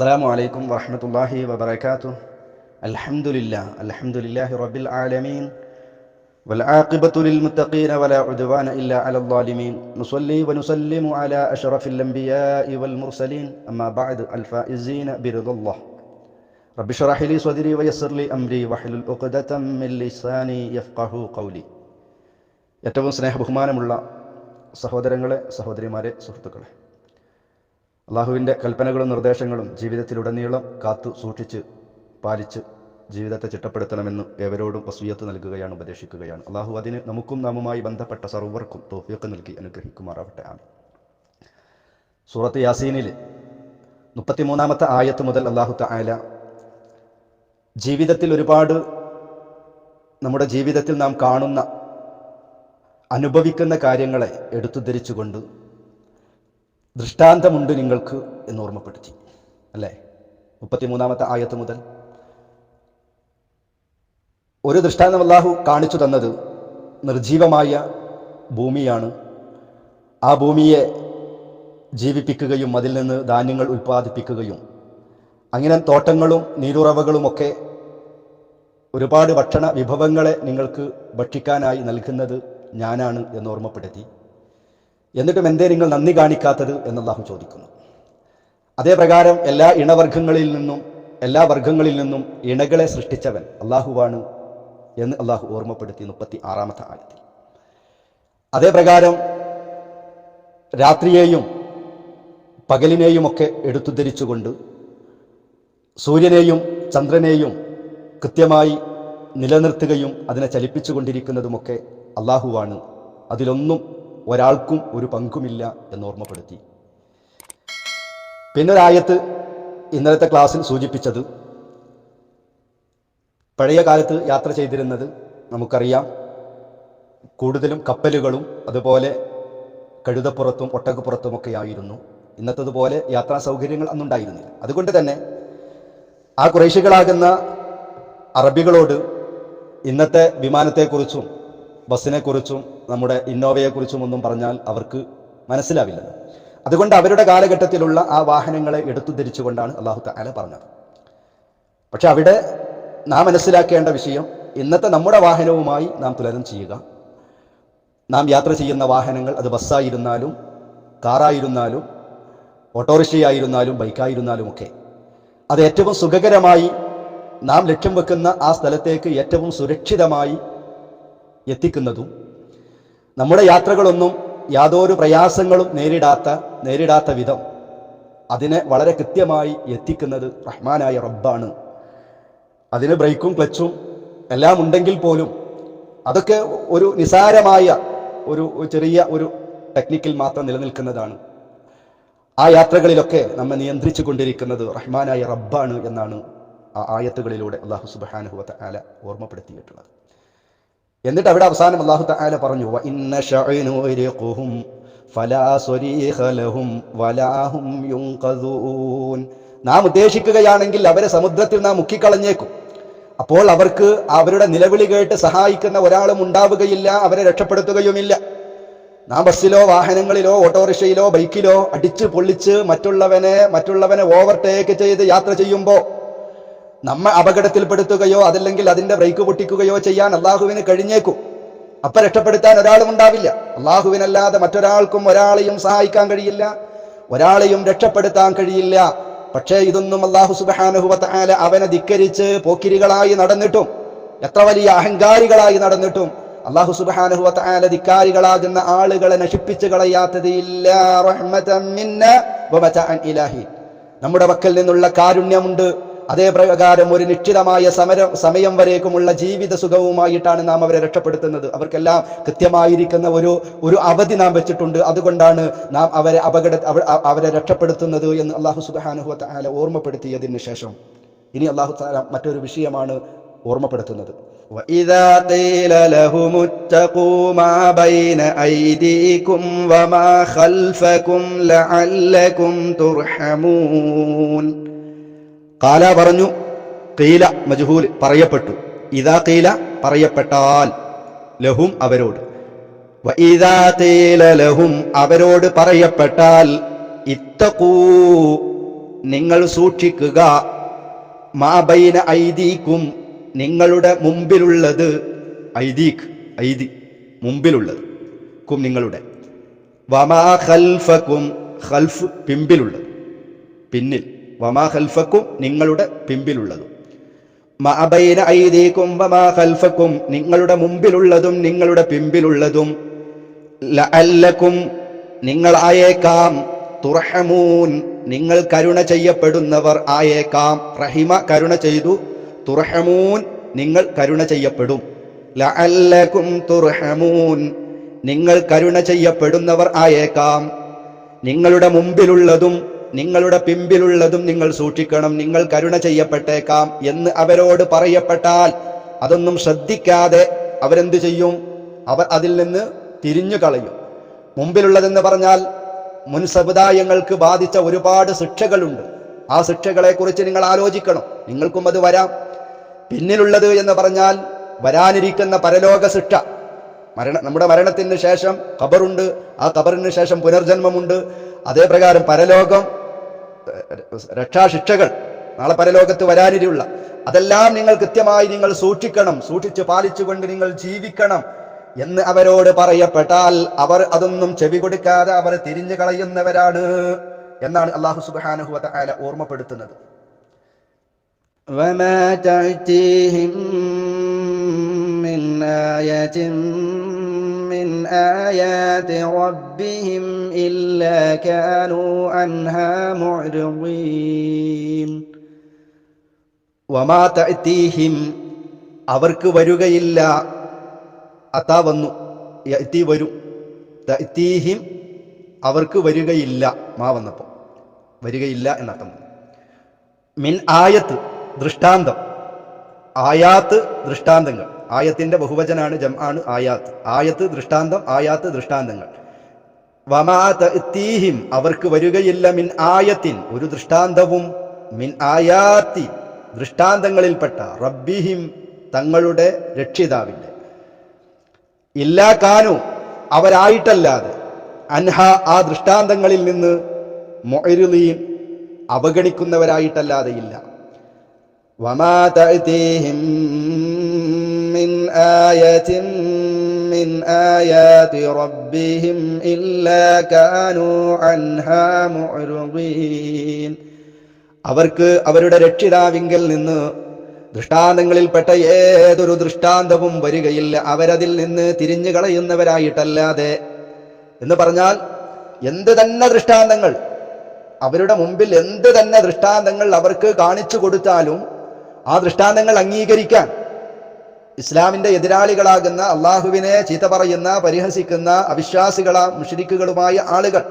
السلام عليكم ورحمة الله وبركاته الحمد لله الحمد لله رب العالمين والعاقبة للمتقين ولا عدوان إلا على الظالمين نصلي ونسلم على أشرف الأنبياء والمرسلين أما بعد الفائزين برضا الله رب اشرح لي صدري ويسر لي أمري واحلل عقدة من لساني يفقه قولي ഏറ്റവും സ്നേഹബഹുമാനമുള്ള സഹോദരങ്ങളെ സഹോദരിമാരെ സുഹൃത്തുക്കളെ അള്ളാഹുവിന്റെ കൽപ്പനകളും നിർദ്ദേശങ്ങളും ജീവിതത്തിലുടനീളം കാത്തു സൂക്ഷിച്ച് പാലിച്ച് ജീവിതത്തെ ചിട്ടപ്പെടുത്തണമെന്ന് ഏവരോടും വസൂയത്ത് നൽകുകയാണ് ഉപദേശിക്കുകയാണ്. അള്ളാഹു അതിന് നമുക്കും നാമുമായി ബന്ധപ്പെട്ട സർവർക്കും തോഫിയൊക്കെ നൽകി അനുഗ്രഹിക്കുമാറാവട്ടെ. ആണ് സൂറത്ത് യാസീനിൽ മുപ്പത്തിമൂന്നാമത്തെ ആയത്ത് മുതൽ അള്ളാഹു തായാല ജീവിതത്തിൽ ഒരുപാട് നമ്മുടെ ജീവിതത്തിൽ നാം കാണുന്ന അനുഭവിക്കുന്ന കാര്യങ്ങളെ എടുത്തുദ്ധരിച്ചുകൊണ്ട് ദൃഷ്ടാന്തമുണ്ട് നിങ്ങൾക്ക് എന്ന് ഓർമ്മപ്പെടുത്തി. അല്ലേ? മുപ്പത്തിമൂന്നാമത്തെ ആയത്ത് മുതൽ. ഒരു ദൃഷ്ടാന്തം അള്ളാഹു കാണിച്ചു തന്നത് നിർജീവമായ ഭൂമിയാണ്. ആ ഭൂമിയെ ജീവിപ്പിക്കുകയും അതിൽ നിന്ന് ധാന്യങ്ങൾ ഉൽപ്പാദിപ്പിക്കുകയും അങ്ങനെ തോട്ടങ്ങളും നീരുറവകളുമൊക്കെ ഒരുപാട് ഭക്ഷണ വിഭവങ്ങളെ നിങ്ങൾക്ക് ഭക്ഷിക്കാനായി നൽകുന്നത് ഞാനാണ് എന്ന് ഓർമ്മപ്പെടുത്തി. എന്നിട്ടും എന്തേ നിങ്ങൾ നന്ദി കാണിക്കാത്തത് എന്നല്ലാഹു ചോദിക്കുന്നു. അതേ പ്രകാരം എല്ലാ ഇണവർഗങ്ങളിൽ നിന്നും എല്ലാ വർഗങ്ങളിൽ നിന്നും ഇണകളെ സൃഷ്ടിച്ചവൻ അള്ളാഹുവാണ് എന്ന് അള്ളാഹു ഓർമ്മപ്പെടുത്തി മുപ്പത്തി ആറാമത്തെ ആയത്തിൽ. അതേ പ്രകാരം രാത്രിയെയും പകലിനെയും ഒക്കെ എടുത്തുദ്ധരിച്ചുകൊണ്ട് സൂര്യനെയും ചന്ദ്രനെയും കൃത്യമായി നിലനിർത്തുകയും അതിനെ ചലിപ്പിച്ചുകൊണ്ടിരിക്കുന്നതുമൊക്കെ അള്ളാഹുവാണ്. അതിലൊന്നും ഒരാൾക്കും ഒരു പങ്കുമില്ല എന്ന് ഓർമ്മപ്പെടുത്തി. പിന്നൊരായത്ത് ഇന്നലത്തെ ക്ലാസ്സിൽ സൂചിപ്പിച്ചത് പഴയ കാലത്ത് യാത്ര ചെയ്തിരുന്നത് നമുക്കറിയാം. കൂടുതലും കപ്പലുകളും അതുപോലെ കഴുതപ്പുറത്തും ഒട്ടകപ്പുറത്തുമൊക്കെ ആയിരുന്നു ഇന്നത്തതുപോലെ യാത്രാ സൗകര്യങ്ങൾ അന്നുണ്ടായിരുന്നില്ല. അതുകൊണ്ട് തന്നെ ആ കുറേശികളാകുന്ന അറബികളോട് ഇന്നത്തെ വിമാനത്തെക്കുറിച്ചും ബസ്സിനെക്കുറിച്ചും നമ്മുടെ ഇന്നോവയെക്കുറിച്ചും ഒന്നും പറഞ്ഞാൽ അവർക്ക് മനസ്സിലാവില്ലല്ലോ. അതുകൊണ്ട് അവരുടെ കാലഘട്ടത്തിലുള്ള ആ വാഹനങ്ങളെ എടുത്തു ധരിച്ചുകൊണ്ടാണ് അള്ളാഹു താല പറഞ്ഞത്. പക്ഷെ അവിടെ നാം മനസ്സിലാക്കേണ്ട വിഷയം ഇന്നത്തെ നമ്മുടെ വാഹനവുമായി നാം തുലനം ചെയ്യുക. നാം യാത്ര ചെയ്യുന്ന വാഹനങ്ങൾ അത് ബസ്സായിരുന്നാലും കാറായിരുന്നാലും ഓട്ടോറിക്ഷയായിരുന്നാലും ബൈക്കായിരുന്നാലും ഒക്കെ അത് ഏറ്റവും സുഖകരമായി നാം ലക്ഷ്യം വെക്കുന്ന ആ സ്ഥലത്തേക്ക് ഏറ്റവും സുരക്ഷിതമായി എത്തിക്കുന്നതും നമ്മുടെ യാത്രകളൊന്നും യാതൊരു പ്രയാസങ്ങളും നേരിടാത്ത നേരിടാത്ത വിധം അതിനെ വളരെ കൃത്യമായി എത്തിക്കുന്നത് റഹ്മാനായ റബ്ബാണ്. അതിന് ബ്രേക്കും ക്ലച്ചും എല്ലാം ഉണ്ടെങ്കിൽ പോലും അതൊക്കെ ഒരു നിസാരമായ ഒരു ചെറിയ ഒരു ടെക്നിക്കിൽ മാത്രം നിലനിൽക്കുന്നതാണ്. ആ യാത്രകളിലൊക്കെ നമ്മെ നിയന്ത്രിച്ചു കൊണ്ടിരിക്കുന്നത് റഹ്മാനായ റബ്ബാണ് എന്നാണ് ആ ആയത്തുകളിലൂടെ അള്ളാഹു സുബാനുഹുവത്ത് ആല ഓർമ്മപ്പെടുത്തിയിട്ടുള്ളത്. എന്നിട്ട് അവിടെ അവസാനം അള്ളാഹു തആല പറഞ്ഞു. നാം ഉദ്ദേശിക്കുകയാണെങ്കിൽ അവരെ സമുദ്രത്തിൽ നാം മുക്കിക്കളഞ്ഞേക്കും അപ്പോൾ അവർക്ക് അവരുടെ നിലവിളി കേട്ട് സഹായിക്കുന്ന ഒരാളും ഉണ്ടാവുകയില്ല അവരെ രക്ഷപ്പെടുത്തുകയുമില്ല നാം ബസ്സിലോ വാഹനങ്ങളിലോ ഓട്ടോറിക്ഷയിലോ ബൈക്കിലോ അടിച്ച് പൊള്ളിച്ച് മറ്റുള്ളവനെ മറ്റുള്ളവനെ ഓവർടേക്ക് ചെയ്ത് യാത്ര ചെയ്യുമ്പോൾ നമ്മെ അപകടത്തിൽപ്പെടുത്തുകയോ അതല്ലെങ്കിൽ അതിന്റെ ബ്രേക്ക് പൊട്ടിക്കുകയോ ചെയ്യാൻ അള്ളാഹുവിന് കഴിഞ്ഞേക്കും. അപ്പൊ രക്ഷപ്പെടുത്താൻ ഒരാളും ഉണ്ടാവില്ല. അള്ളാഹുവിനല്ലാതെ മറ്റൊരാൾക്കും ഒരാളെയും സഹായിക്കാൻ കഴിയില്ല. ഒരാളെയും രക്ഷപ്പെടുത്താൻ കഴിയില്ല. പക്ഷേ ഇതൊന്നും അള്ളാഹു സുബാനുഹുല അവനെ ധിക്കരിച്ച് പോക്കിരികളായി നടന്നിട്ടും എത്ര വലിയ അഹങ്കാരികളായി നടന്നിട്ടും അള്ളാഹു സുബാനുഹുല ധിക്കാരികളാകുന്ന ആളുകളെ നശിപ്പിച്ചു കളയാത്തത് നമ്മുടെ പക്കൽ നിന്നുള്ള കാരുണ്യമുണ്ട്. അതേ പ്രകാരം ഒരു നിശ്ചിതമായ സമരം സമയം വരേക്കുമുള്ള ജീവിത സുഖവുമായിട്ടാണ് നാം അവരെ രക്ഷപ്പെടുത്തുന്നത് അവർക്കെല്ലാം കൃത്യമായിരിക്കുന്ന ഒരു ഒരു അവധി നാം വെച്ചിട്ടുണ്ട് അതുകൊണ്ടാണ് നാം അവരെ അപകട അവ- അവരെ രക്ഷപ്പെടുത്തുന്നത് എന്ന് അള്ളാഹു സുബാനുഹു താല ഓർമ്മപ്പെടുത്തിയതിന് ശേഷം ഇനി അള്ളാഹു താല മറ്റൊരു വിഷയമാണ് ഓർമ്മപ്പെടുത്തുന്നത് وإذا قيل لهم اتقوا ما بين أيديكم وما خلفكم لعلكم ترحمون കാല പറഞ്ഞു കീല മജ്ഹൂൽ പറയപ്പെട്ടു. ഇതാ കീല പറയപ്പെട്ടാൽ ലഹും അവരോട്. വ ഇദാ ലഹും അവരോട് പറയപ്പെട്ടാൽ ഇത്തഖൂ നിങ്ങൾ സൂക്ഷിക്കുക. മാബൈന ഐദീക്കും നിങ്ങളുടെ മുമ്പിലുള്ളത് ഐദീഖ് ഐദി മുമ്പിലുള്ളത് കും നിങ്ങളുടെ. വമാ ഖൽഫക്കും ഖൽഫ് പിമ്പിലുള്ളത് പിന്നിൽ. വമാ ഹൽഫക്കും നിങ്ങളുടെ പിമ്പിലുള്ളതും. മഅബൈന ഐദീക്കും വമാ ഹൽഫക്കും നിങ്ങളുടെ മുമ്പിലുള്ളതും നിങ്ങളുടെ പിമ്പിലുള്ളതും. ലഅല്ലക്കും നിങ്ങളായേക്കാം. തുറഹമൂൻ നിങ്ങൾ കരുണ ചെയ്യപ്പെടുന്നവർ ആയേക്കാം. റഹിമ കരുണ ചെയ്തു. തുറഹമൂൻ നിങ്ങൾ കരുണ ചെയ്യപ്പെടും. ലഅല്ലക്കും തുർഹമൂൻ നിങ്ങൾ കരുണ ചെയ്യപ്പെടുന്നവർ ആയേക്കാം. നിങ്ങളുടെ മുമ്പിലുള്ളതും നിങ്ങളുടെ പിമ്പിലുള്ളതും നിങ്ങൾ സൂക്ഷിക്കണം. നിങ്ങൾ കരുണ ചെയ്യപ്പെട്ടേക്കാം എന്ന് അവരോട് പറയപ്പെട്ടാൽ അതൊന്നും ശ്രദ്ധിക്കാതെ അവരെന്ത് ചെയ്യും? അവർ അതിൽ നിന്ന് തിരിഞ്ഞു കളയും. മുമ്പിലുള്ളതെന്ന് പറഞ്ഞാൽ മുൻ സമുദായങ്ങൾക്ക് ബാധിച്ച ഒരുപാട് ശിക്ഷകളുണ്ട്. ആ ശിക്ഷകളെക്കുറിച്ച് നിങ്ങൾ ആലോചിക്കണം. നിങ്ങൾക്കും അത് വരാം. പിന്നിലുള്ളത് എന്ന് പറഞ്ഞാൽ വരാനിരിക്കുന്ന പരലോക ശിക്ഷ. മരണ നമ്മുടെ മരണത്തിന് ശേഷം ഖബറുണ്ട്. ആ ഖബറിന് ശേഷം പുനർജന്മമുണ്ട്. അതേപ്രകാരം പരലോകം രക്ഷാശിക്ഷകൾ നാളെ പരലോകത്ത് വരാനിരിയുള്ള അതെല്ലാം നിങ്ങൾ കൃത്യമായി നിങ്ങൾ സൂക്ഷിക്കണം സൂക്ഷിച്ച് പാലിച്ചുകൊണ്ട് നിങ്ങൾ ജീവിക്കണം എന്ന് അവരോട് പറയപ്പെട്ടാൽ അവർ അതൊന്നും ചെവി കൊടുക്കാതെ അവർ തിരിഞ്ഞു കളയുന്നവരാണ് എന്നാണ് അള്ളാഹു സുബാനുഹു ആല ഓർമ്മപ്പെടുത്തുന്നത് وما تأتيهم من آية من آيات ربهم إلا كانوا عنها معرضين വമാ തഅ്തീഹിം അവർക്ക് വരുകയില്ല അതാ വന്നു യഅ്തി വരും തഅ്തീഹിം അവർക്ക് വരികയില്ല മാ വന്നപ്പോൾ വരികയില്ല എന്നർത്ഥം വന്നു. മിൻ ആയത്ത് ദൃഷ്ടാന്തം ആയാത്ത് ദൃഷ്ടാന്തങ്ങൾ ആയത്തിന്റെ ബഹുവചനാണ് ജം ആണ് ആയാത്ത്. ആയത്ത് ദൃഷ്ടാന്തം ആയാത്ത് ദൃഷ്ടാന്തങ്ങൾ. വമാതീഹിം അവർക്ക് വരികയില്ല മിൻ ആയത്തിൻ. ഒരു ദൃഷ്ടാന്തവും മിൻ ആയാത്തി. ദൃഷ്ടാന്തങ്ങളിൽപ്പെട്ട റബ്ബിഹിം തങ്ങളുടെ രക്ഷിതാവിന്റെ. ഇല്ലാ കാനു അവരായിട്ടല്ലാതെ. അൻഹ ആ ദൃഷ്ടാന്തങ്ങളിൽ നിന്ന് മൊയരുളീൻ അവഗണിക്കുന്നവരായിട്ടല്ലാതെ ഇല്ല. വമാതീഹിം من آية من آيات ربهم إلا كانوا عنها معرضين അവർക്ക് അവരുടെ രക്ഷിതാവിങ്കൽ നിന്ന് ദൃഷ്ടാന്തങ്ങളിൽപ്പെട്ട ഏതൊരു ദൃഷ്ടാന്തവും വരികയില്ല അവരതിൽ നിന്ന് തിരിഞ്ഞു കളയുന്നവരായിട്ടല്ലാതെ എന്ന് പറഞ്ഞാൽ എന്ത് തന്നെ ദൃഷ്ടാന്തങ്ങൾ അവരുടെ മുമ്പിൽ എന്ത് തന്നെ ദൃഷ്ടാന്തങ്ങൾ അവർക്ക് കാണിച്ചു കൊടുത്താലും ആ ദൃഷ്ടാന്തങ്ങൾ അംഗീകരിക്കാൻ ഇസ്ലാമിന്റെ എതിരാളികളാകുന്ന അള്ളാഹുവിനെ ചീത്ത പറയുന്ന പരിഹസിക്കുന്ന അവിശ്വാസികള മുഷരിക്കുകളുമായ ആളുകൾ.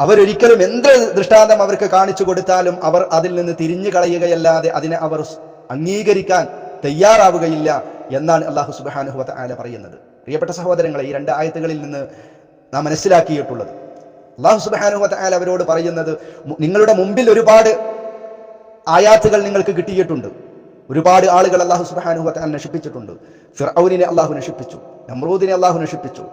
അവരൊരിക്കലും എന്ത് ദൃഷ്ടാന്തം അവർക്ക് കാണിച്ചു കൊടുത്താലും അവർ അതിൽ നിന്ന് തിരിഞ്ഞു കളയുകയല്ലാതെ അതിനെ അവർ അംഗീകരിക്കാൻ തയ്യാറാവുകയില്ല എന്നാണ് അള്ളാഹു സുബാനുഹുവത്ത് ആല പറയുന്നത്. പ്രിയപ്പെട്ട സഹോദരങ്ങളെ ഈ രണ്ട് ആയത്തുകളിൽ നിന്ന് നാം മനസ്സിലാക്കിയിട്ടുള്ളത്. അള്ളാഹു സുബാനുഹുവത്ത് ആല അവരോട് പറയുന്നത് നിങ്ങളുടെ മുമ്പിൽ ഒരുപാട് ആയാത്തുകൾ നിങ്ങൾക്ക് കിട്ടിയിട്ടുണ്ട്. ഒരുപാട് ആളുകൾ അള്ളാഹു സുബാനുഹത്തെ നശിപ്പിച്ചിട്ടുണ്ട്. ഫിർഔനിനെ അള്ളാഹു നശിപ്പിച്ചു. നമ്രൂദിനെ അള്ളാഹു നശിപ്പിച്ചു.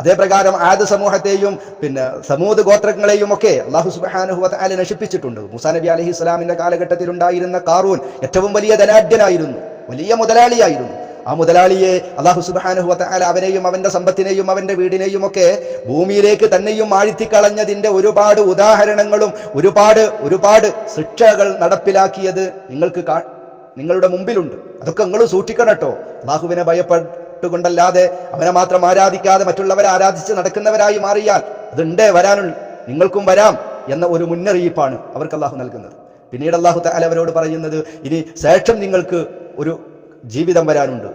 അതേപ്രകാരം ആദ്യ ആദ് സമൂഹത്തെയും പിന്നെ സമൂത് ഗോത്രങ്ങളെയും ഒക്കെ അള്ളാഹു സുബാനുഹുവത്ത ആല നശിപ്പിച്ചിട്ടുണ്ട്. മുസാ നബി അലഹി ഇസ്ലാമിന്റെ കാലഘട്ടത്തിൽ ഉണ്ടായിരുന്ന കാറൂൻ ഏറ്റവും വലിയ ധനാഢ്യനായിരുന്നു. വലിയ മുതലാളിയായിരുന്നു. ആ മുതലാളിയെ അള്ളാഹു സുബാനുഹുവത്ത ആല അവനെയും അവന്റെ സമ്പത്തിനെയും അവന്റെ വീടിനെയും ഒക്കെ ഭൂമിയിലേക്ക് തന്നെയും ആഴ്ത്തിക്കളഞ്ഞതിന്റെ ഒരുപാട് ഉദാഹരണങ്ങളും ഒരുപാട് ഒരുപാട് ശിക്ഷകൾ നടപ്പിലാക്കിയത് നിങ്ങൾക്ക് നിങ്ങളുടെ മുമ്പിലുണ്ട്. അതൊക്കെ നിങ്ങൾ സൂക്ഷിക്കണം കേട്ടോ. അള്ളാഹുവിനെ ഭയപ്പെട്ടുകൊണ്ടല്ലാതെ അവനെ മാത്രം ആരാധിക്കാതെ മറ്റുള്ളവരെ ആരാധിച്ച് നടക്കുന്നവരായി മാറിയാൽ അതുണ്ട് വരാനുള്ള നിങ്ങൾക്കും വരാം എന്ന ഒരു മുന്നറിയിപ്പാണ് അവർക്ക് അള്ളാഹു നൽകുന്നത്. പിന്നീട് അള്ളാഹു തആല അവരോട് പറയുന്നത് ഇനി ശേഷം നിങ്ങൾക്ക് ഒരു ജീവിതം വരാനുണ്ട്.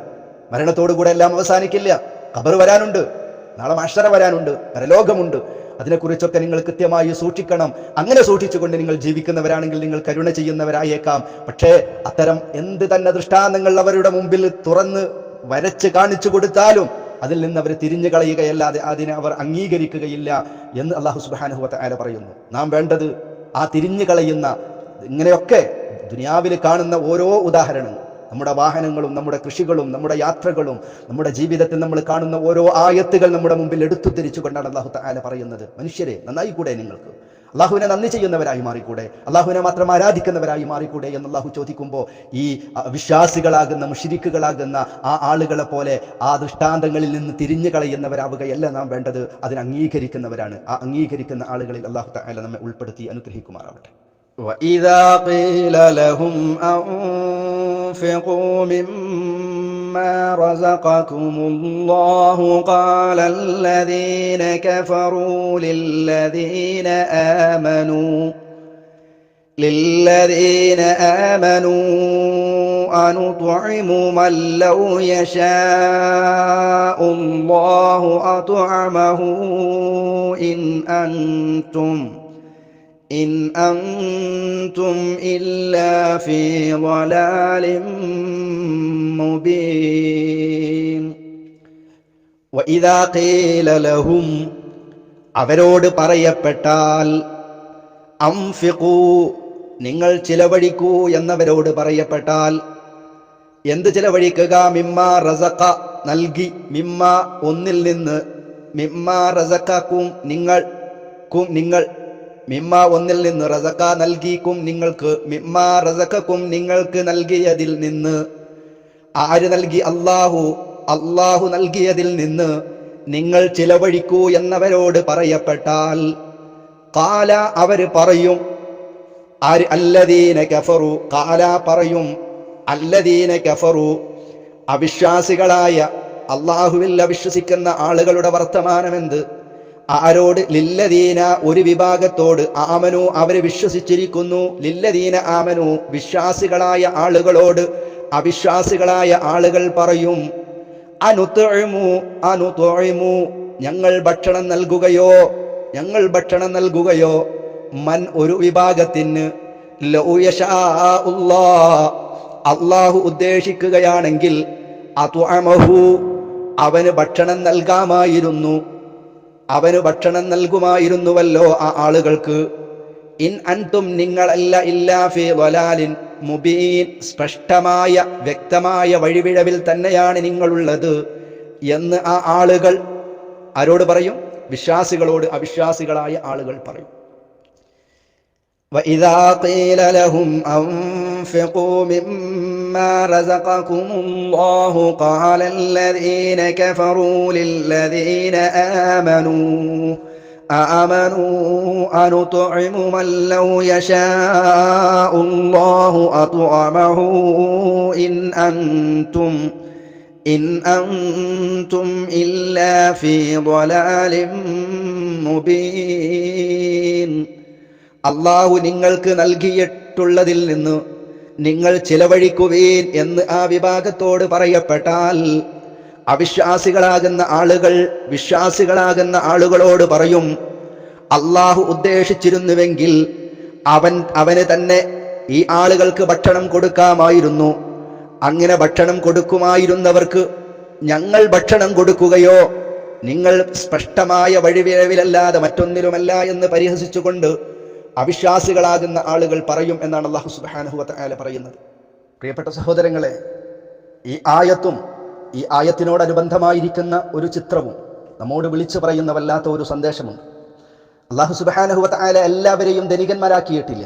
മരണത്തോടുകൂടെ എല്ലാം അവസാനിക്കില്ല. ഖബർ വരാനുണ്ട്. നാളെ മാഷറ വരാനുണ്ട്. പരലോകമുണ്ട്. അതിനെക്കുറിച്ചൊക്കെ നിങ്ങൾ കൃത്യമായി സൂക്ഷിക്കണം. അങ്ങനെ സൂക്ഷിച്ചുകൊണ്ട് നിങ്ങൾ ജീവിക്കുന്നവരാണെങ്കിൽ നിങ്ങൾ കരുണ ചെയ്യുന്നവരായേക്കാം. പക്ഷേ അത്തരം എന്ത് തന്നെ ദൃഷ്ടാന്തങ്ങൾ അവരുടെ മുമ്പിൽ തുറന്ന് വരച്ച് കാണിച്ചു കൊടുത്താലും അതിൽ നിന്ന് അവർ തിരിഞ്ഞു കളയുകയല്ലാതെ അതിനെ അവർ അംഗീകരിക്കുകയില്ല എന്ന് അള്ളാഹു സുബാനുഹുവത്ത ആല പറയുന്നു. നാം വേണ്ടത് ആ തിരിഞ്ഞു കളയുന്ന ഇങ്ങനെയൊക്കെ ദുനിയാവിൽ കാണുന്ന ഓരോ ഉദാഹരണങ്ങൾ നമ്മുടെ വാഹനങ്ങളും നമ്മുടെ കൃഷികളും നമ്മുടെ യാത്രകളും നമ്മുടെ ജീവിതത്തിൽ നമ്മൾ കാണുന്ന ഓരോ ആയത്തുകൾ നമ്മുടെ മുമ്പിൽ എടുത്തു തിരിച്ചുകൊണ്ടാണ് അള്ളാഹു താല പറയുന്നത് മനുഷ്യരെ നന്നായി കൂടെ നിങ്ങൾക്ക് അള്ളാഹുവിനെ നന്ദി ചെയ്യുന്നവരായി മാറിക്കൂടെ അള്ളാഹുവിനെ മാത്രം ആരാധിക്കുന്നവരായി മാറിക്കൂടെ എന്ന് അള്ളാഹു ചോദിക്കുമ്പോൾ ഈ അ, വിശ്വാസികളാകുന്ന മുഷിരിക്കുകളാകുന്ന ആ ആളുകളെ പോലെ ആ ദൃഷ്ടാന്തങ്ങളിൽ നിന്ന് തിരിഞ്ഞു കളയുന്നവരാവുകയല്ല നാം വേണ്ടത് അതിനെ അംഗീകരിക്കുന്നവരാണ് ആ അംഗീകരിക്കുന്ന ആളുകളിൽ അള്ളാഹു താല നമ്മെ ഉൾപ്പെടുത്തി അനുഗ്രഹിക്കുമാറാവട്ടെ وإذا قيل لهم أنفقوا مما رزقكم الله قال الذين كفروا للذين آمنوا للذين آمنوا أنطعم من لو يشاء الله أطعمه إن أنتم إن أنتم إلا في ضلال مبين وإذا قيل لهم അവരോട് പറയപ്പെട്ടാൽ അംഫിഖൂ നിങ്ങൾ ചിലവഴിക്കൂ എന്നവരോട് പറയപ്പെട്ടാൽ എന്ത് ചിലവഴിക്കുക മിമ്മ റസക്ക നൽകി മിമ്മ ഒന്നിൽ നിന്ന് മിമ്മ റസക്കും നിങ്ങൾ കും നിങ്ങൾ മിമ്മ ഒന്നിൽ നിന്ന് റസക്ക നൽകിക്കും നിങ്ങൾക്ക് മിമ്മ റസക്കും നിങ്ങൾക്ക് നൽകിയതിൽ നിന്ന്. ആര് നൽകി? അള്ളാഹു അള്ളാഹു നൽകിയതിൽ നിന്ന് നിങ്ങൾ ചിലവഴിക്കൂ എന്നവരോട് പറയപ്പെട്ടാൽ കാല അവർ പറയും ആര്? അല്ലദീന കഫറു. കാല പറയും അല്ലദീന കഫറു. അവിശ്വാസികളായ അള്ളാഹുവിൽ അവിശ്വസിക്കുന്ന ആളുകളുടെ വർത്തമാനമെന്ത്? ആരോട്? ലില്ലദീന ഒരു വിഭാഗത്തോട്. ആമനു അവരെ വിശ്വസിച്ചിരിക്കുന്നു. ലില്ലദീന ആമനു വിശ്വാസികളായ ആളുകളോട് അവിശ്വാസികളായ ആളുകൾ പറയും അനുതൊഴിമു അനുതൊഴിമു ഞങ്ങൾ ഭക്ഷണം നൽകുകയോ? ഞങ്ങൾ ഭക്ഷണം നൽകുകയോ? മൻ ഒരു വിഭാഗത്തിന് അള്ളാഹു ഉദ്ദേശിക്കുകയാണെങ്കിൽ അവന് ഭക്ഷണം നൽകാമായിരുന്നു. അവന് ഭക്ഷണം നൽകുമായിരുന്നുവല്ലോ ആ ആളുകൾക്ക്. ഇൻ അൻതും നിങ്ങളല്ല ഇല്ലാ ഫി വലാലിൻ മുബീൻ. സ്പഷ്ടമായ വ്യക്തമായ വഴിവിഴവിൽ തന്നെയാണ് നിങ്ങളുള്ളത് എന്ന് ആ ആളുകൾ ആരോട് പറയും? വിശ്വാസികളോട് അവിശ്വാസികളായ ആളുകൾ പറയും. وإذا قيل لهم أنفقوا مما رزقكم الله قال الذين كفروا للذين آمنوا آمنوا أنطعم من لو يشاء الله أطعمه إن أنتم إن أنتم إلا في ضلال مبين. അള്ളാഹു നിങ്ങൾക്ക് നൽകിയിട്ടുള്ളതിൽ നിന്ന് നിങ്ങൾ ചിലവഴിക്കുവേൻ എന്ന് ആ വിഭാഗത്തോട് പറയപ്പെട്ടാൽ അവിശ്വാസികളാകുന്ന ആളുകൾ വിശ്വാസികളാകുന്ന ആളുകളോട് പറയും അള്ളാഹു ഉദ്ദേശിച്ചിരുന്നുവെങ്കിൽ അവൻ അവന് തന്നെ ഈ ആളുകൾക്ക് ഭക്ഷണം കൊടുക്കാമായിരുന്നു. അങ്ങനെ ഭക്ഷണം കൊടുക്കുമായിരുന്നവർക്ക് ഞങ്ങൾ ഭക്ഷണം കൊടുക്കുകയോ നിങ്ങൾ സ്പഷ്ടമായ വഴിവിഴവിലല്ലാതെ മറ്റൊന്നിലുമല്ല എന്ന് പരിഹസിച്ചുകൊണ്ട് അവിശ്വാസികളാകുന്ന ആളുകൾ പറയും എന്നാണ് അള്ളാഹു സുബാനഹുവല പറയുന്നത്. പ്രിയപ്പെട്ട സഹോദരങ്ങളെ ഈ ആയത്തും ഈ ആയത്തിനോടനുബന്ധമായിരിക്കുന്ന ഒരു ചിത്രവും നമ്മോട് വിളിച്ചു പറയുന്ന വല്ലാത്ത ഒരു സന്ദേശമുണ്ട്. അള്ളാഹു സുബാനഹുവല എല്ലാവരെയും ധനികന്മാരാക്കിയിട്ടില്ല.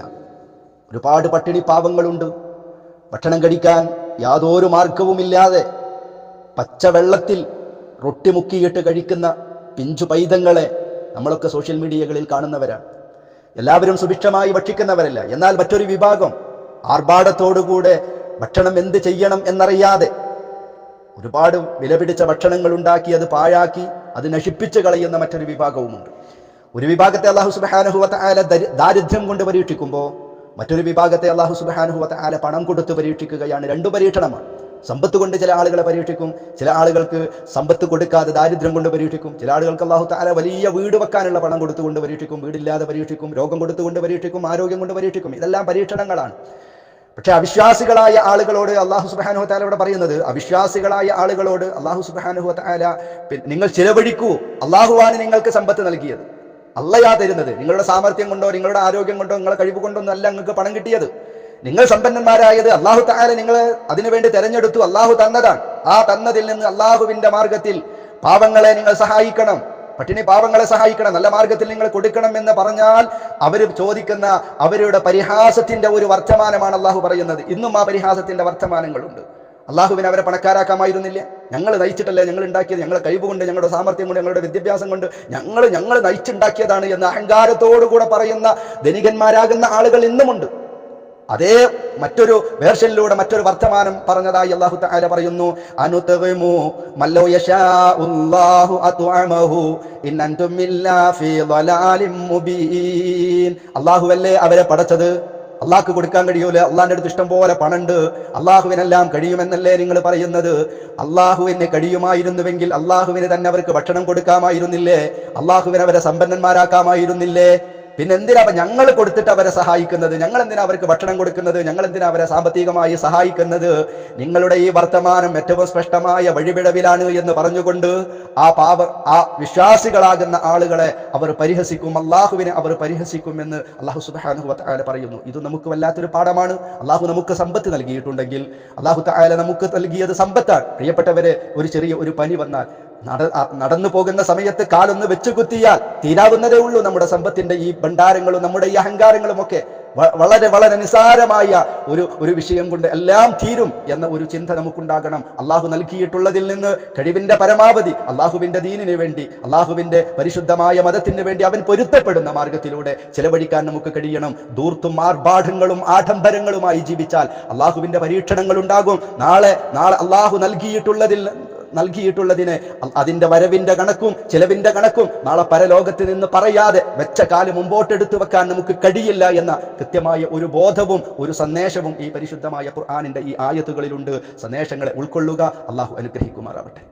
ഒരുപാട് പട്ടിണി പാവങ്ങളുണ്ട്. ഭക്ഷണം കഴിക്കാൻ യാതൊരു മാർഗവുമില്ലാതെ പച്ചവെള്ളത്തിൽ റൊട്ടി മുക്കിയിട്ട് കഴിക്കുന്ന പിഞ്ചു പൈതങ്ങളെ നമ്മളൊക്കെ സോഷ്യൽ മീഡിയകളിൽ കാണുന്നവരാണ്. എല്ലാവരും സുഭിക്ഷമായി ഭക്ഷിക്കുന്നവരല്ല. എന്നാൽ മറ്റൊരു വിഭാഗം ആർഭാടത്തോടുകൂടെ ഭക്ഷണം എന്ത് ചെയ്യണം എന്നറിയാതെ ഒരുപാട് വിലപിടിച്ച ഭക്ഷണങ്ങൾ ഉണ്ടാക്കി അത് പാഴാക്കി അത് നശിപ്പിച്ച് കളയുന്ന മറ്റൊരു വിഭാഗവുമുണ്ട്. ഒരു വിഭാഗത്തെ അള്ളാഹു സുബാനുഹുവത്ത ആല ദാരിദ്ര്യം കൊണ്ട് പരീക്ഷിക്കുമ്പോൾ മറ്റൊരു വിഭാഗത്തെ അള്ളാഹു സുബാനുഹുവത്ത ആല പണം കൊടുത്ത് പരീക്ഷിക്കുകയാണ്. രണ്ടു പരീക്ഷണമാണ്. സമ്പത്ത് കൊണ്ട് ചില ആളുകളെ പരീക്ഷിക്കും. ചില ആളുകൾക്ക് സമ്പത്ത് കൊടുക്കാതെ ദാരിദ്ര്യം കൊണ്ട് പരീക്ഷിക്കും. ചില ആളുകൾക്ക് അള്ളാഹു താല വലിയ വീട് വെക്കാനുള്ള പണം കൊടുത്തുകൊണ്ട് പരീക്ഷിക്കും. വീടില്ലാതെ പരീക്ഷിക്കും. രോഗം കൊടുത്തുകൊണ്ട് പരീക്ഷിക്കും. ആരോഗ്യം കൊണ്ട് പരീക്ഷിക്കും. ഇതെല്ലാം പരീക്ഷണങ്ങളാണ്. പക്ഷെ അവിശ്വാസികളായ ആളുകളോട് അള്ളാഹു സുബാനുഹു താല ഇവിടെ പറയുന്നത് അവിശ്വാസികളായ ആളുകളോട് അള്ളാഹു സുബാനുഹു താല നിങ്ങൾ ചിലവഴിക്കൂ. അള്ളാഹുവാണ് നിങ്ങൾക്ക് സമ്പത്ത് നൽകിയത്. അല്ലയാ തരുന്നത്. നിങ്ങളുടെ സാമർഥ്യം കൊണ്ടോ നിങ്ങളുടെ ആരോഗ്യം കൊണ്ടോ നിങ്ങളുടെ കഴിവ് കൊണ്ടോ ഒന്നും അല്ല നിങ്ങൾക്ക് പണം കിട്ടിയത്. നിങ്ങൾ സമ്പന്നന്മാരായത് അള്ളാഹു താല നിങ്ങളെ അതിനുവേണ്ടി തെരഞ്ഞെടുത്തു. അള്ളാഹു തന്നതാണ്. ആ തന്നതിൽ നിന്ന് അള്ളാഹുവിന്റെ മാർഗത്തിൽ പാവങ്ങളെ നിങ്ങൾ സഹായിക്കണം. പട്ടിണി പാവങ്ങളെ സഹായിക്കണം. നല്ല മാർഗത്തിൽ നിങ്ങൾ കൊടുക്കണം എന്ന് പറഞ്ഞാൽ അവർ ചോദിക്കുന്ന അവരുടെ പരിഹാസത്തിന്റെ ഒരു വർത്തമാനമാണ് അള്ളാഹു പറയുന്നത്. ഇന്നും ആ പരിഹാസത്തിന്റെ വർത്തമാനങ്ങളുണ്ട്. അള്ളാഹുവിനെ അവരെ പണക്കാരാക്കാമായിരുന്നില്ല. ഞങ്ങൾ നയിച്ചിട്ടല്ലേ ഞങ്ങൾ ഉണ്ടാക്കിയത്? ഞങ്ങളുടെ കഴിവ് കൊണ്ട് ഞങ്ങളുടെ സാമർത്ഥ്യം കൊണ്ട് ഞങ്ങളുടെ വിദ്യാഭ്യാസം കൊണ്ട് ഞങ്ങൾ ഞങ്ങൾ നയിച്ചുണ്ടാക്കിയതാണ് എന്ന് അഹങ്കാരത്തോടുകൂടെ പറയുന്ന ധനികന്മാരാകുന്ന ആളുകൾ ഇന്നുമുണ്ട്. അതേ മറ്റൊരു വേർഷനിലൂടെ മറ്റൊരു വർത്തമാനം പറഞ്ഞതായി അള്ളാഹു താര പറയുന്നു അനുതഗിമു മല്ലൗ ഫീ ളലാലിൻ മുബീൻ. അവരെ പടച്ചത്? അള്ളാഹ്ക്ക് കൊടുക്കാൻ കഴിയൂല അള്ളാഹിന്റെ അടുത്ത് ഇഷ്ടം പോലെ പണുണ്ട് അള്ളാഹുവിനെല്ലാം കഴിയുമെന്നല്ലേ നിങ്ങൾ പറയുന്നത്? അള്ളാഹുവിന് കഴിയുമായിരുന്നുവെങ്കിൽ അള്ളാഹുവിന് തന്നെ അവർക്ക് ഭക്ഷണം കൊടുക്കാമായിരുന്നില്ലേ? അള്ളാഹുവിനെ അവരെ സമ്പന്നന്മാരാക്കാമായിരുന്നില്ലേ? പിന്നെ എന്തിനാ ഞങ്ങൾ കൊടുത്തിട്ട് അവരെ സഹായിക്കുന്നത്? ഞങ്ങൾ എന്തിനാ അവർക്ക് ഭക്ഷണം കൊടുക്കുന്നത്? ഞങ്ങൾ എന്തിനാ അവരെ സാമ്പത്തികമായി സഹായിക്കുന്നത്? നിങ്ങളുടെ ഈ വർത്തമാനം ഏറ്റവും സ്പഷ്ടമായ വഴിപിഴവിലാണ് എന്ന് പറഞ്ഞുകൊണ്ട് ആ പാവ ആ വിശ്വാസികളാകുന്ന ആളുകളെ അവർ പരിഹസിക്കും. അള്ളാഹുവിനെ അവർ പരിഹസിക്കും എന്ന് അള്ളാഹു സുബാനു താല പറയുന്നു. ഇത് നമുക്ക് വല്ലാത്തൊരു പാഠമാണ്. അള്ളാഹു നമുക്ക് സമ്പത്ത് നൽകിയിട്ടുണ്ടെങ്കിൽ അള്ളാഹു താല നമുക്ക് നൽകിയത് സമ്പത്താണ്. പ്രിയപ്പെട്ടവരെ ഒരു ചെറിയ ഒരു പനി വന്നാൽ നടന്നു പോകുന്ന സമയത്ത് കാലൊന്ന് വെച്ച് കുത്തിയാൽ തീരാവുന്നതേ ഉള്ളൂ നമ്മുടെ സമ്പത്തിന്റെ ഈ ഭണ്ഡാരങ്ങളും നമ്മുടെ ഈ അഹങ്കാരങ്ങളും ഒക്കെ. വളരെ വളരെ നിസാരമായ ഒരു ഒരു വിഷയം കൊണ്ട് എല്ലാം തീരും എന്ന ഒരു ചിന്ത നമുക്കുണ്ടാകണം. അള്ളാഹു നൽകിയിട്ടുള്ളതിൽ നിന്ന് കഴിവിന്റെ പരമാവധി അള്ളാഹുവിന്റെ ദീനിന് വേണ്ടി അള്ളാഹുവിന്റെ പരിശുദ്ധമായ മതത്തിന് വേണ്ടി അവൻ പൊരുത്തപ്പെടുന്ന മാർഗത്തിലൂടെ ചെലവഴിക്കാൻ നമുക്ക് കഴിയണം. ദൂർത്തും ആർഭാടങ്ങളും ആഡംബരങ്ങളുമായി ജീവിച്ചാൽ അള്ളാഹുവിന്റെ പരീക്ഷണങ്ങൾ ഉണ്ടാകും. നാളെ നാളെ അള്ളാഹു നൽകിയിട്ടുള്ളതിൽ നൽകിയിട്ടുള്ളതിന് അ- അതിന്റെ വരവിന്റെ കണക്കും ചെലവിന്റെ കണക്കും നാളെ പരലോകത്ത് നിന്ന് പറയാതെ വെച്ച കാല് മുമ്പോട്ടെടുത്ത് വെക്കാൻ നമുക്ക് കഴിയില്ല എന്ന കൃത്യമായ ഒരു ബോധവും ഒരു സന്ദേശവും ഈ പരിശുദ്ധമായ ഖുർആാനിന്റെ ഈ ആയത്തുകളിലുണ്ട് സന്ദേശങ്ങളെ ഉൾക്കൊള്ളുക അള്ളാഹു അനുഗ്രഹിക്കുമാറാവട്ടെ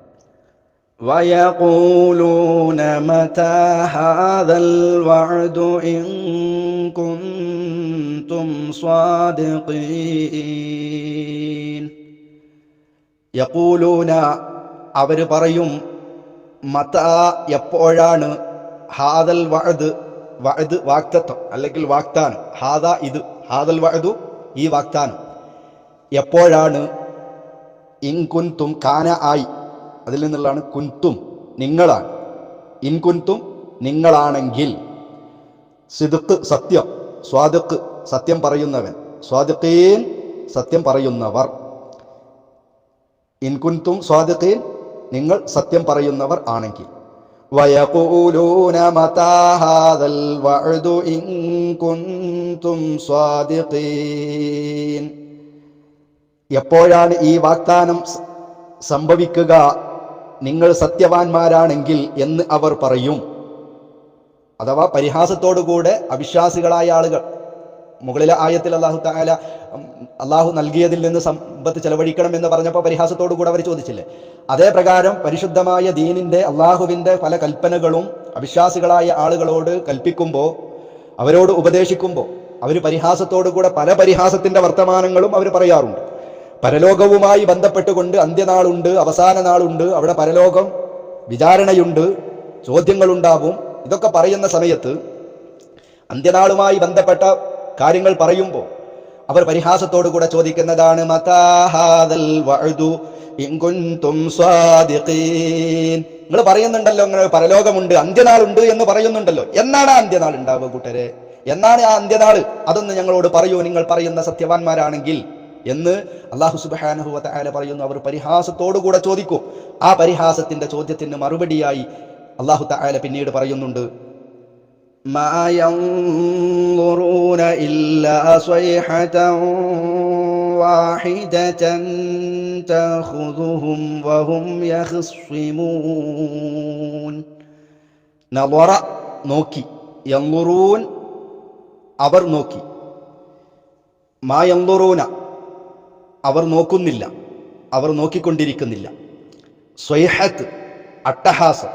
ويقولون متى هذا الوعد إن كنتم صادقين യഖൂലൂന അവർ പറയും മത എപ്പോഴാണ് ഹാദൽ വഅദ് വഅദ് വാക്തത്വം അല്ലെങ്കിൽ വാക്താനം ഹാദ ഇത് ഹാദൽ വഅദു ഈ വാക്താനം എപ്പോഴാണ്? ഇൻകുൻതും കാന ആയി. അതിൽ നിന്നുള്ളതാണ് കുൻതും നിങ്ങളാണ്. ഇൻകുൻതും നിങ്ങളാണെങ്കിൽ. സിദുക്ക് സത്യം സ്വാദുക്ക് സത്യം പറയുന്നവൻ സ്വാദുക്കീൻ സത്യം പറയുന്നവർ. ഇൻകുൻതും സ്വാദിഖീൻ നിങ്ങൾ സത്യം പറയുന്നവർ ആണെങ്കിൽ. എപ്പോഴാണ് ഈ വാഗ്ദാനം സംഭവിക്കുക? നിങ്ങൾ സത്യവാന്മാരാണെങ്കിൽ എന്ന് അവർ പറയും. അഥവാ പരിഹാസത്തോടുകൂടെ അവിശ്വാസികളായ ആളുകൾ മുകളിലെ ആയത്തിൽ അള്ളാഹു താല അള്ളാഹു നൽകിയതിൽ നിന്ന് സമ്പത്ത് ചെലവഴിക്കണം എന്ന് പറഞ്ഞപ്പോൾ പരിഹാസത്തോടു കൂടെ അവർ ചോദിച്ചില്ലേ? അതേപ്രകാരം പരിശുദ്ധമായ ദീനിന്റെ അള്ളാഹുവിന്റെ പല കൽപ്പനകളും അവിശ്വാസികളായ ആളുകളോട് കൽപ്പിക്കുമ്പോൾ അവരോട് ഉപദേശിക്കുമ്പോൾ അവർ പരിഹാസത്തോടു കൂടെ പല പരിഹാസത്തിന്റെ വർത്തമാനങ്ങളും അവർ പറയാറുണ്ട്. പരലോകവുമായി ബന്ധപ്പെട്ടുകൊണ്ട് അന്ത്യനാളുണ്ട് അവസാന നാളുണ്ട് അവിടെ പരലോകം വിചാരണയുണ്ട് ചോദ്യങ്ങളുണ്ടാവും. ഇതൊക്കെ പറയുന്ന സമയത്ത് അന്ത്യനാളുമായി ബന്ധപ്പെട്ട കാര്യങ്ങൾ പറയുമ്പോൾ അവർ പരിഹാസത്തോടു കൂടെ ചോദിക്കുന്നതാണ് നിങ്ങൾ പറയുന്നുണ്ടല്ലോ നിങ്ങൾ പരലോകമുണ്ട് അന്ത്യനാളുണ്ട് എന്ന് പറയുന്നുണ്ടല്ലോ. എന്നാണ് ആ അന്ത്യനാൾ ഉണ്ടാവുക കൂട്ടരെ? എന്നാണ് ആ അന്ത്യനാൾ? അതൊന്ന് ഞങ്ങളോട് പറയൂ നിങ്ങൾ പറയുന്ന സത്യവാന്മാരാണെങ്കിൽ എന്ന് അള്ളാഹു സുബ്ഹാനഹു വ പറയുന്നു. അവർ പരിഹാസത്തോടു കൂടെ ചോദിക്കും. ആ പരിഹാസത്തിന്റെ ചോദ്യത്തിന് മറുപടിയായി അള്ളാഹു തആല പിന്നീട് പറയുന്നുണ്ട് ما ينظرون إلا صيحة واحدة تأخذهم وهم يخصمون നവറ നോക്കി യന്തുറൂൻ അവർ നോക്കി മാ യന്തുറൂന അവർ നോക്കുന്നില്ല അവർ നോക്കിക്കൊണ്ടിരിക്കുന്നില്ല സ്വൈഹത്ത് അട്ടഹാസം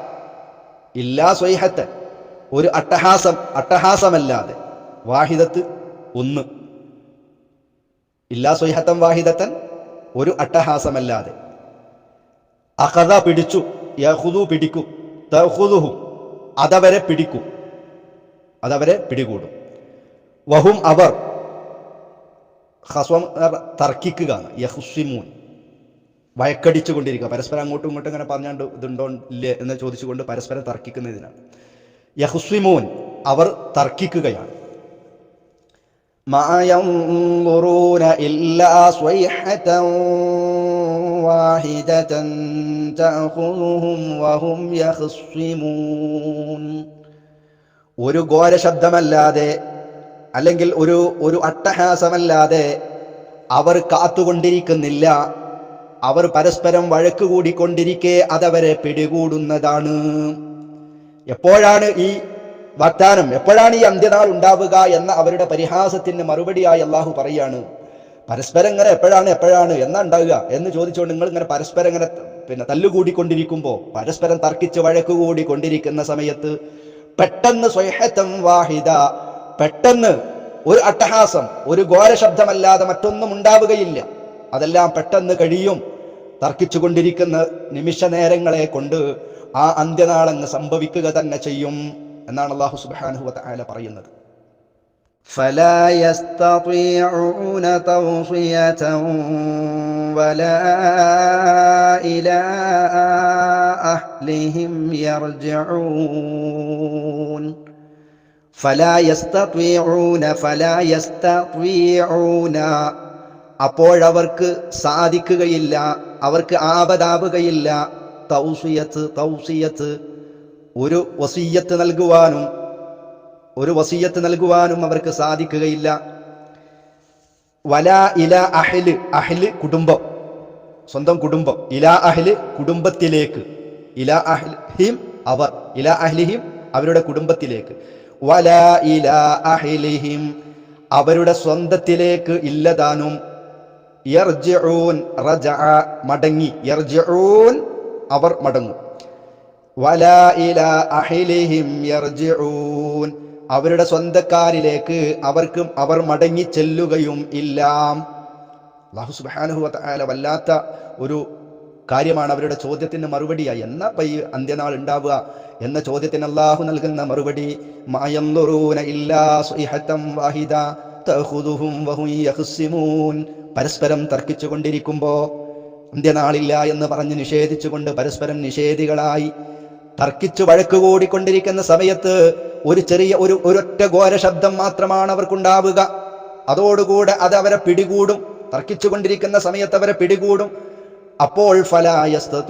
ഇല്ലാ സ്വൈഹത്ത് ഒരു അട്ടഹാസം അട്ടഹാസമല്ലാതെ. വാഹിദത്ത് ഒന്ന്. ഇല്ലാ സുഹത്തം വാഹിദത്തൻ ഒരു അട്ടഹാസമല്ലാതെ. അഹദ പിടിച്ചു യഹുദു പിടിക്കും തഹുദുഹും അതവരെ പിടിക്കും അതവരെ പിടികൂടും. വഹും അവർ ഹസ്വം തർക്കിക്കുക യഹുസിമൂൻ വഴക്കടിച്ചു കൊണ്ടിരിക്കുക പരസ്പരം അങ്ങോട്ടും ഇങ്ങോട്ടും ഇങ്ങനെ പറഞ്ഞാണ്ട് ഇതുണ്ടോ ഇല്ലേ എന്ന് ചോദിച്ചുകൊണ്ട് പരസ്പരം തർക്കിക്കുന്നതിനാണ്. യഹുസ്വിമൂൻ അവർ തർക്കിക്കുകയാണ്. ഒരു ഘോര ശബ്ദമല്ലാതെ അല്ലെങ്കിൽ ഒരു ഒരു അട്ടഹാസമല്ലാതെ അവർ കാത്തുകൊണ്ടിരിക്കുന്നില്ല. അവർ പരസ്പരം വഴക്കുകൂടിക്കൊണ്ടിരിക്കെ അതവരെ പിടികൂടുന്നതാണ്. എപ്പോഴാണ് ഈ വാഗ്ദാനം എപ്പോഴാണ് ഈ അന്ത്യനാൾ ഉണ്ടാവുക എന്ന അവരുടെ പരിഹാസത്തിന് മറുപടിയായി അള്ളാഹു പറയാണ്. പരസ്പരം ഇങ്ങനെ എപ്പോഴാണ് എപ്പോഴാണ് എന്നാ ഉണ്ടാവുക എന്ന് ചോദിച്ചുകൊണ്ട് നിങ്ങൾ ഇങ്ങനെ പരസ്പരം ഇങ്ങനെ പിന്നെ തല്ലുകൂടിക്കൊണ്ടിരിക്കുമ്പോൾ പരസ്പരം തർക്കിച്ച് വഴക്ക് കൂടിക്കൊണ്ടിരിക്കുന്ന സമയത്ത് പെട്ടെന്ന് സ്വയഹത്തം വാഹിദ പെട്ടെന്ന് ഒരു അട്ടഹാസം ഒരു ഘോര ശബ്ദമല്ലാതെ മറ്റൊന്നും ഉണ്ടാവുകയില്ല. അതെല്ലാം പെട്ടെന്ന് കഴിയും. തർക്കിച്ചുകൊണ്ടിരിക്കുന്ന നിമിഷ നേരങ്ങളെ കൊണ്ട് ആ അന്ത്യനാളങ്ങ് സംഭവിക്കുക തന്നെ ചെയ്യും എന്നാണ് അള്ളാഹു സുബാനുഹു ആല പറയുന്നത് فلا يستطيعون توصية ولا إلى أهلهم يرجعون فلا يستطيعون فلا يستطيعون അപ്പോഴവർക്ക് സാധിക്കുകയില്ല അവർക്ക് ആപതാവുകയില്ല തൗസിയത്ത് തൗസിയത്ത്. ഒരു വസീയത്ത് നൽകുവാനും ഒരു വസീയത്ത് നൽകുവാനും അവർക്ക് സാധിക്കുകയില്ല. വല ഇല അഹ്ല് അഹ്ല് കുടുംബം. സ്വന്തം കുടുംബം. ഇല അഹ്ല് കുടുംബത്തിലേക്ക്. ഇല അഹ്ലിഹിം അവർ. ഇല അഹ്ലിഹിം അവരുടെ കുടുംബത്തിലേക്ക്. വല ഇല അഹ്ലിഹിം അവരുടെ സ്വന്തത്തിലേക്ക് ഇല്ലതാനും മടങ്ങി. അവർ മടങ്ങും. അവരുടെ സ്വന്തക്കാരിലേക്ക് അവർക്കും അവർ മടങ്ങി ചെല്ലുകയും ഇല്ല. അല്ലാഹു സുബ്ഹാനഹു വതആല വല്ലാത്ത ഒരു കാര്യമാണ് അവരുടെ ചോദ്യത്തിന് മറുപടിയായി എന്നാ പൈ അന്ത്യനാൾ ഉണ്ടാവുക എന്ന ചോദ്യത്തിന് അള്ളാഹു നൽകുന്ന മറുപടി സ്വൈഹത്തം വാഹിദ പരസ്പരം തർക്കിച്ചു കൊണ്ടിരിക്കുമ്പോ അന്ത്യനാളില്ല എന്ന് പറഞ്ഞ് നിഷേധിച്ചുകൊണ്ട് പരസ്പരം നിഷേധികളായി തർക്കിച്ചു വഴക്ക് കൂടിക്കൊണ്ടിരിക്കുന്ന സമയത്ത് ഒരു ചെറിയ ഒരു ഒരൊറ്റ ഘോര ശബ്ദം മാത്രമാണ് അവർക്കുണ്ടാവുക അതോടുകൂടെ അത് അവരെ പിടികൂടും. തർക്കിച്ചുകൊണ്ടിരിക്കുന്ന സമയത്ത് അവരെ പിടികൂടും. അപ്പോൾ ഫലായസ്തൂന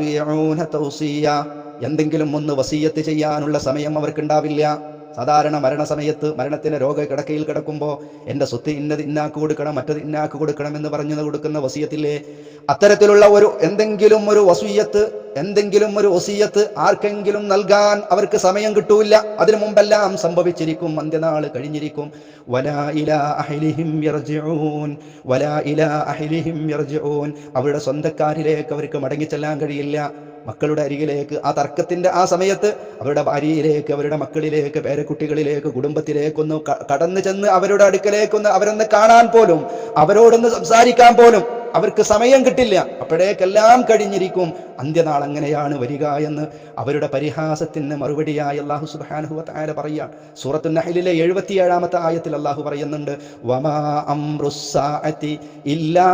എന്തെങ്കിലും ഒന്ന് വസീയത്ത് ചെയ്യാനുള്ള സമയം അവർക്കുണ്ടാവില്ല. സാധാരണ മരണസമയത്ത് മരണത്തിന് രോഗ കിടക്കയിൽ കിടക്കുമ്പോൾ എന്റെ സ്വത്ത് ഇന്നത് ഇന്നാക്ക് കൊടുക്കണം മറ്റത് ഇന്നാക്ക് കൊടുക്കണം എന്ന് പറഞ്ഞു കൊടുക്കുന്ന വസീയത്തില്ലേ അത്തരത്തിലുള്ള ഒരു എന്തെങ്കിലും ഒരു വസീയത്ത് എന്തെങ്കിലും ഒരു വസീയത്ത് ആർക്കെങ്കിലും നൽകാൻ അവർക്ക് സമയം കിട്ടൂല അതിനു മുമ്പെല്ലാം സംഭവിച്ചിരിക്കും അന്ത്യനാൾ കഴിഞ്ഞിരിക്കും. അവരുടെ സ്വന്തക്കാരിലേക്ക് അവർക്ക് മടങ്ങിച്ചെല്ലാൻ കഴിയില്ല. മക്കളുടെ അരികിലേക്ക് ആ തർക്കത്തിന്റെ ആ സമയത്ത് അവരുടെ ഭാര്യയിലേക്ക് അവരുടെ മക്കളിലേക്ക് പേരക്കുട്ടികളിലേക്ക് കുടുംബത്തിലേക്കൊന്ന് കടന്നു ചെന്ന് അവരുടെ അടുക്കലേക്കൊന്ന് അവരൊന്ന് കാണാൻ പോലും അവരോടൊന്ന് സംസാരിക്കാൻ പോലും അവർക്ക് സമയം കിട്ടില്ല. അപ്പോഴേക്കെല്ലാം കഴിഞ്ഞിരിക്കും. അന്ത്യനാൾ അങ്ങനെയാണ് വരിക എന്ന് അവരുടെ പരിഹാസത്തിന് മറുപടിയായി അള്ളാഹു സുബ്ഹാനഹു താര പറയുക സൂറത്തു നഹലിലെ എഴുപത്തിയേഴാമത്തെ ആയത്തിൽ അള്ളാഹു പറയുന്നുണ്ട് അംറുസ്സാഅതി ഇല്ലാ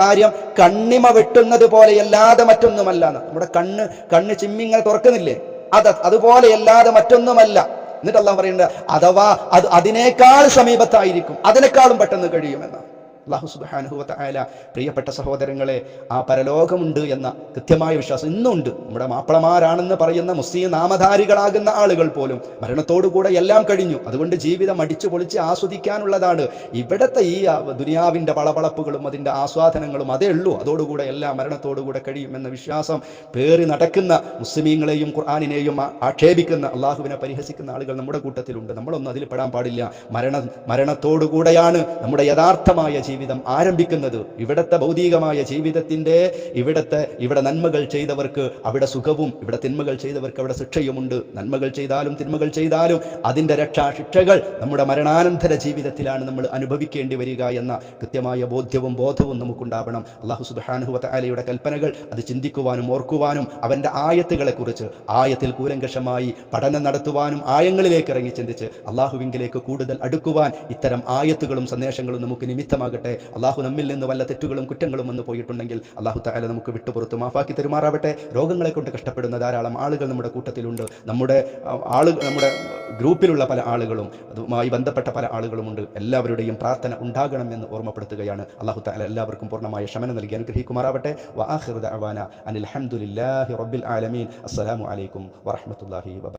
കാര്യം കണ്ണിമ വെട്ടുന്നത് പോലെയല്ലാതെ മറ്റൊന്നുമല്ല. നമ്മുടെ കണ്ണ് കണ്ണ് ചിമ്മിങ്ങനെ തുറക്കുന്നില്ലേ? അത് അതുപോലെയല്ലാതെ മറ്റൊന്നുമല്ല. എന്നിട്ട് അള്ളാഹ് പറയുന്നത് അഥവാ അത് അതിനേക്കാൾ സമീപത്തായിരിക്കും. അതിനേക്കാളും പെട്ടെന്ന് കഴിയുമെന്ന് അള്ളാഹു സുബ്ഹാനഹു വതആല പ്രിയപ്പെട്ട സഹോദരങ്ങളെ ആ പരലോകമുണ്ട് എന്ന കൃത്യമായ വിശ്വാസം ഇന്നുണ്ട്. നമ്മുടെ മാപ്പിളമാരാണെന്ന് പറയുന്ന മുസ്ലിം നാമധാരികളാകുന്ന ആളുകൾ പോലും മരണത്തോടുകൂടെ എല്ലാം കഴിഞ്ഞു. അതുകൊണ്ട് ജീവിതം അടിച്ചു പൊളിച്ച് ആസ്വദിക്കാനുള്ളതാണ് ഇവിടത്തെ ഈ ദുനിയാവിന്റെ വളവളപ്പുകളും അതിന്റെ ആസ്വാദനങ്ങളും. അതേ ഉള്ളൂ. അതോടുകൂടെ എല്ലാം മരണത്തോടുകൂടെ കഴിയുമെന്ന വിശ്വാസം പേറി നടക്കുന്ന മുസ്ലിമീങ്ങളെയും ഖുർആാനിനെയും ആക്ഷേപിക്കുന്ന അള്ളാഹുവിനെ പരിഹസിക്കുന്ന ആളുകൾ നമ്മുടെ കൂട്ടത്തിലുണ്ട്. നമ്മളൊന്നും അതിൽ പെടാൻ പാടില്ല. മരണ മരണത്തോടുകൂടെയാണ് നമ്മുടെ യഥാർത്ഥമായ ജീവിതം ആരംഭിക്കുന്നത് ഇവിടത്തെ ഭൗതികമായ ജീവിതത്തിന്റെ ഇവിടത്തെ ഇവിടെ നന്മകൾ ചെയ്തവർക്ക് അവിടെ സുഖവും ഇവിടെ തിന്മകൾ ചെയ്തവർക്ക് അവിടെ ശിക്ഷയുമുണ്ട്. നന്മകൾ ചെയ്താലും തിന്മകൾ ചെയ്താലും അതിന്റെ രക്ഷാ ശിക്ഷകൾ നമ്മുടെ മരണാനന്തര ജീവിതത്തിലാണ് നമ്മൾ അനുഭവിക്കേണ്ടി വരിക എന്ന കൃത്യമായ ബോധ്യവും ബോധവും നമുക്കുണ്ടാവണം. അള്ളാഹു സുബാനുഹു അലയുടെ കൽപ്പനകൾ അത് ചിന്തിക്കുവാനും ഓർക്കുവാനും അവന്റെ ആയത്തുകളെക്കുറിച്ച് ആയത്തിൽ കൂലങ്കഷമായി പഠനം നടത്തുവാനും ആയങ്ങളിലേക്ക് ഇറങ്ങി ചിന്തിച്ച് അള്ളാഹുവിങ്കിലേക്ക് കൂടുതൽ അടുക്കുവാൻ ഇത്തരം ആയത്തുകളും സന്ദേശങ്ങളും നമുക്ക് നിമിത്തമാകട്ടെ. നൽകട്ടെ അള്ളാഹു നമ്മിൽ നിന്ന് വല്ല തെറ്റുകളും കുറ്റങ്ങളും വന്നു പോയിട്ടുണ്ടെങ്കിൽ അള്ളാഹു താല നമുക്ക് വിട്ടുപുറത്ത് മാഫാക്കി തെരുമാറാവട്ടെ. രോഗങ്ങളെ കൊണ്ട് കഷ്ടപ്പെടുന്ന ധാരാളം ആളുകൾ നമ്മുടെ കൂട്ടത്തിലുണ്ട്. നമ്മുടെ ആളുകൾ നമ്മുടെ ഗ്രൂപ്പിലുള്ള പല ആളുകളും അതുമായി ബന്ധപ്പെട്ട പല ആളുകളുമുണ്ട്. എല്ലാവരുടെയും പ്രാർത്ഥന ഉണ്ടാകണമെന്ന് ഓർമ്മപ്പെടുത്തുകയാണ്. അള്ളാഹു താല എല്ലാവർക്കും പൂർണമായ ശമനം നൽകി അനുഗ്രഹിക്കുമാറാവട്ടെ. ദഅവാന അനിൽ ഹംദുലില്ലാഹി റബ്ബിൽ ആലമീൻ. അസ്സലാമു അലൈക്കും വറഹ്മത്തുള്ളാഹി വബറകാതുഹു.